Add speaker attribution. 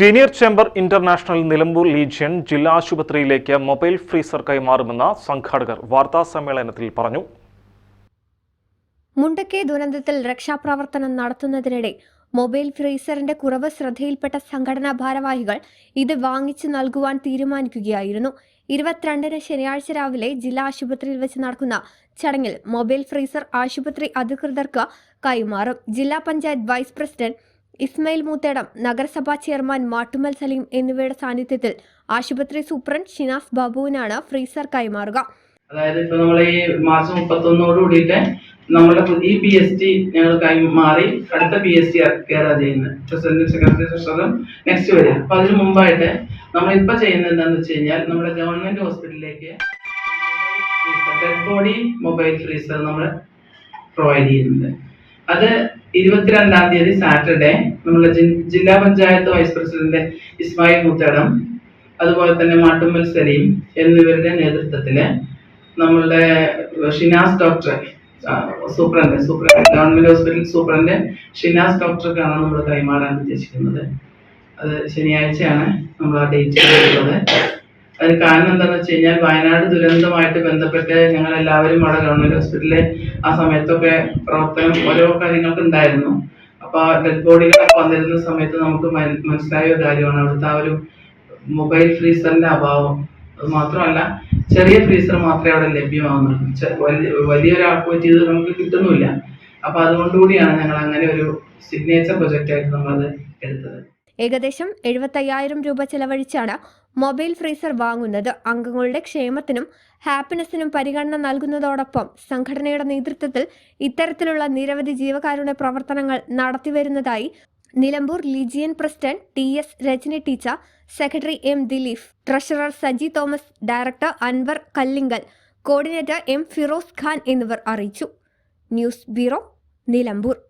Speaker 1: Senior chamber international Nilambur legion ജില്ലാ ആശുപത്രിയിലേക്ക് mobile freezer കൈമാറുമെന്ന് സംഘാടകർ വാർത്താ സമ്മേളനത്തിൽ പറഞ്ഞു.
Speaker 2: മുണ്ടക്കെ ദുരന്തത്തിൽ രക്ഷാപ്രവർത്തനം നടത്തുന്നതിനിടെ മൊബൈൽ ഫ്രീസറിന്റെ കുറവ് ശ്രദ്ധയിൽപ്പെട്ട സംഘടനാ ഭാരവാഹികൾ ഇത് വാങ്ങിച്ചു നൽകുവാൻ തീരുമാനിക്കുകയായിരുന്നു. ഇരുപത്തിരണ്ടിന് ശനിയാഴ്ച രാവിലെ ജില്ലാ ആശുപത്രിയിൽ വെച്ച് നടക്കുന്ന ചടങ്ങിൽ മൊബൈൽ ഫ്രീസർ ആശുപത്രി അധികൃതർക്ക് കൈമാറും. ജില്ലാ പഞ്ചായത്ത് വൈസ് പ്രസിഡന്റ് ഇസ്മയിൽ മൂത്തേടം നഗരസഭാ ചെയർമാൻ മാട്ടുമൽ സലീം എന്നിവയുടെ സാന്നിധ്യത്തിൽ ആശുപത്രി സൂപ്രണ്ട് ഷിനാസ് ബാബുവിനാണ് ഫ്രീസർ കൈമാറുക.
Speaker 3: അതായത് ഇപ്പൊ നമ്മൾ ഈ മാർച്ച് മുപ്പത്തൊന്നോട് കൂടിയിട്ട് നമ്മുടെ ഈ പി എസ് ടി ഞങ്ങൾ കൈമാറി അടുത്ത പി എസ് ടി കയറാ ചെയ്യുന്നത്. പ്രസിഡന്റ് സെക്രട്ടറി ട്രഷററും നെക്സ്റ്റ് വരിക. അപ്പൊ അതിന് മുമ്പായിട്ട് നമ്മൾ ഇപ്പൊ ചെയ്യുന്നത് എന്താണെന്ന് വെച്ച് കഴിഞ്ഞാൽ നമ്മുടെ ഗവൺമെന്റ് ഹോസ്പിറ്റലിലേക്ക് ഡെഡ് ബോഡി മൊബൈൽ ഫ്രീസർ നമ്മൾ പ്രൊവൈഡ് ചെയ്യുന്നുണ്ട്. അത് ഇരുപത്തിരണ്ടാം തീയതി സാറ്റർഡേ. നമ്മുടെ ജില്ലാ പഞ്ചായത്ത് വൈസ് പ്രസിഡന്റ് ഇസ്മായിൽ മുത്തടം അതുപോലെ തന്നെ മാട്ടുമ്മൽ സലീം എന്നിവരുടെ നേതൃത്വത്തിൽ നമ്മളുടെ Shinas doctor superintendent superintendent government hospital superintendent Shinas ഡോക്ടർക്കാണ് നമ്മൾ കൈമാറാൻ ഉദ്ദേശിക്കുന്നത്. അത് ശനിയാഴ്ചയാണ് നമ്മൾ ആ ഡേറ്റ് ഉള്ളത് അതിന് കാരണം എന്താണെന്ന് വെച്ച് കഴിഞ്ഞാൽ വയനാട് ദുരന്തമായിട്ട് ബന്ധപ്പെട്ട് ഞങ്ങൾ എല്ലാവരും അവിടെ ഗവൺമെന്റ് ഹോസ്പിറ്റലിൽ ആ സമയത്തൊക്കെ പ്രവർത്തനം ഓരോ കാര്യങ്ങൾക്ക് ഉണ്ടായിരുന്നു. അപ്പൊ ഡെഡ് ബോഡികളൊക്കെ വന്നിരുന്ന സമയത്ത് നമുക്ക് മന- മനസ്സിലായ ഒരു കാര്യമാണ് അവിടുത്തെ ആ ഒരു മൊബൈൽ ഫ്രീസറിന്റെ അഭാവം. അത് മാത്രമല്ല ചെറിയ ഫ്രീസർ മാത്രമേ അവിടെ ലഭ്യമാവുന്നുള്ളൂ. വലിയൊരാൾക്ക് പറ്റിയത് നമുക്ക് കിട്ടുന്നില്ല അപ്പൊ അതുകൊണ്ടുകൂടിയാണ് ഞങ്ങൾ അങ്ങനെ ഒരു സിഗ്നേച്ചർ പ്രൊജക്റ്റ് ആയിട്ട് നമ്മളത് എടുത്തത്.
Speaker 2: ഏകദേശം എഴുപത്തയ്യായിരം രൂപ ചെലവഴിച്ചാണ് മൊബൈൽ ഫ്രീസർ വാങ്ങുന്നത് അംഗങ്ങളുടെ ക്ഷേമത്തിനും ഹാപ്പിനെസ്സിനും പരിഗണന നൽകുന്നതോടൊപ്പം സംഘടനയുടെ നേതൃത്വത്തിൽ ഇത്തരത്തിലുള്ള നിരവധി ജീവകാരുണ്യ പ്രവർത്തനങ്ങൾ നടത്തിവരുന്നതായി Nilambur legion president T S Rajani teacher secretary M Dileef treasurer Saji Thomas director Anwar Kallingal coordinator M Firoz Khan എന്നിവർ അറിയിച്ചു. News bureau Nilambur.